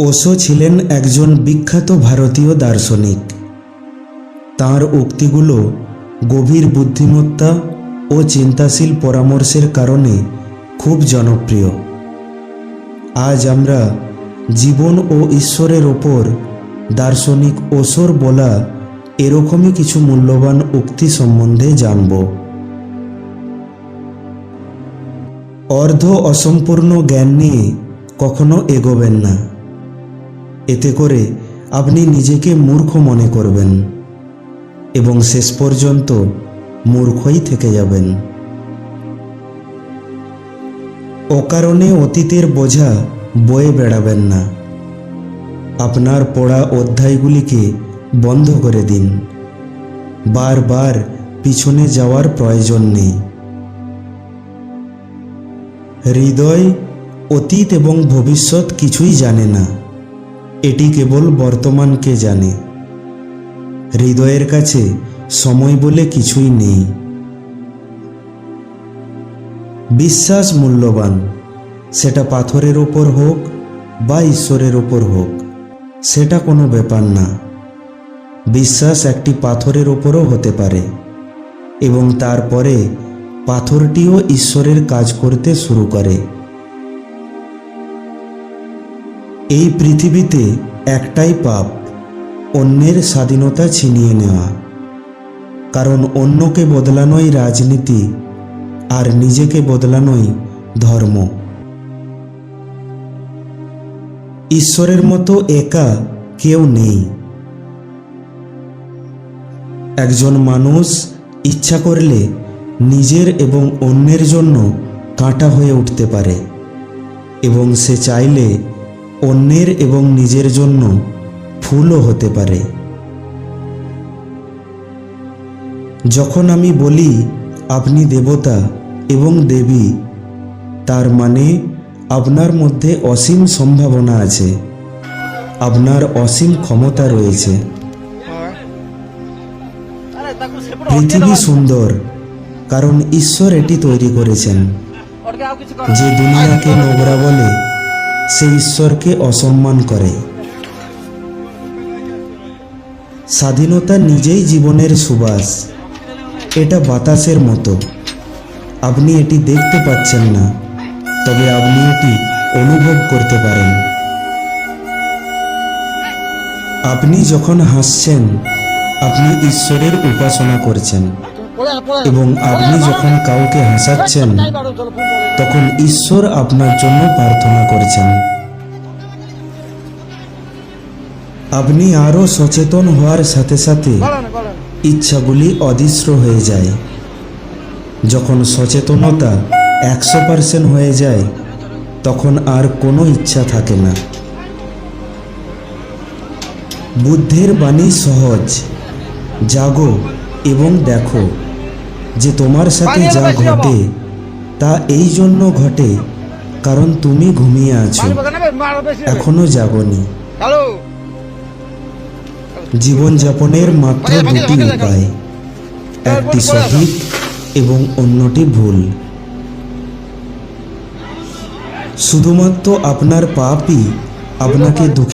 ওশো ছিলেন একজন বিখ্যাত ভারতীয় দার্শনিক। তাঁর উক্তিগুলো গভীর বুদ্ধিমত্তা ও চিন্তাশীল পরামর্শের কারণে খুব জনপ্রিয়। আজ আমরা জীবন ও ঈশ্বরের ওপর দার্শনিক ওশোর বলা এরকমই কিছু মূল্যবান উক্তি সম্বন্ধে জানব। অর্ধ অসম্পূর্ণ জ্ঞান নিয়ে কখনো এগোবেন না। এতে করে আপনি নিজেকে মূর্খ মনে করবেন এবং শেষ পর্যন্ত মূর্খই থেকে যাবেন। অকারণে অতীতের বোঝা বয়ে বেড়াবেন না। আপনার পড়া অধ্যায়গুলিকে বন্ধ করে দিন। বারবার পিছনে যাওয়ার প্রয়োজন নেই। হৃদয়, অতীত এবং ভবিষ্যৎ কিছুই জানে না। এটি কেবল বর্তমানকে জানে। হৃদয়ের কাছে সময় বলে কিছুই নেই। বিশ্বাস মূল্যবান, সেটা পাথরের ওপর হোক বা ঈশ্বরের ওপর হোক, সেটা কোনো ব্যাপার না। বিশ্বাস একটি পাথরের ওপরও হতে পারে, এবং তারপরে পাথরটিও ঈশ্বরের কাজ করতে শুরু করে। এই পৃথিবীতে একটাই পাপ, অন্যের স্বাধীনতা ছিনিয়ে নেওয়া। কারণ অন্যকে বদলানোই রাজনীতি, আর নিজেকে বদলানোই ধর্ম। ঈশ্বরের মতো একা কেউ নেই। একজন মানুষ ইচ্ছা করলে নিজের এবং অন্যের জন্য কাঁটা হয়ে উঠতে পারে, এবং সে চাইলে অন্যের এবং নিজের জন্য ফুলও হতে পারে। যখন আমি বলি, আপনি দেবতা এবং দেবী তার মানে আপনার মধ্যে অসীম সম্ভাবনা আছে। আপনার অসীম ক্ষমতা রয়েছে। পৃথিবী সুন্দর, কারণ ঈশ্বর এটি তৈরি করেছেন। যে দুনিয়াকে নোংরা বলে সে ঈশ্বরকে অসম্মান করে। স্বাধীনতা নিজেই জীবনের সুবাস। এটা বাতাসের মতো। আপনি এটি দেখতে পাচ্ছেন না, তবে আপনি এটি অনুভব করতে পারেন। আপনি যখন হাসছেন, আপনি ঈশ্বরের উপাসনা করছেন। এবং আপনি যখন কাউকে হাসাচ্ছেন, তখন ঈশ্বর আপনার জন্য প্রার্থনা করছেন। আপনি আরও সচেতন হওয়ার সাথে সাথে ইচ্ছাগুলি অদৃশ্য হয়ে যায়। যখন সচেতনতা একশো পার্সেন্ট হয়ে যায়, তখন আর কোনো ইচ্ছা থাকে না। বুদ্ধের বাণী সহজ। জাগো এবং দেখো। যে তোমার সাথে যা ঘটে তা এই জন্য ঘটে কারণ তুমি ঘুমিয়ে আছো। এখনও জাগনি হ্যালো। জীবনযাপনের মাত্র দুটি উপায়। একটি সঠিক এবং অন্যটি ভুল। শুধুমাত্র আপনার পাপই আপনাকে দুঃখী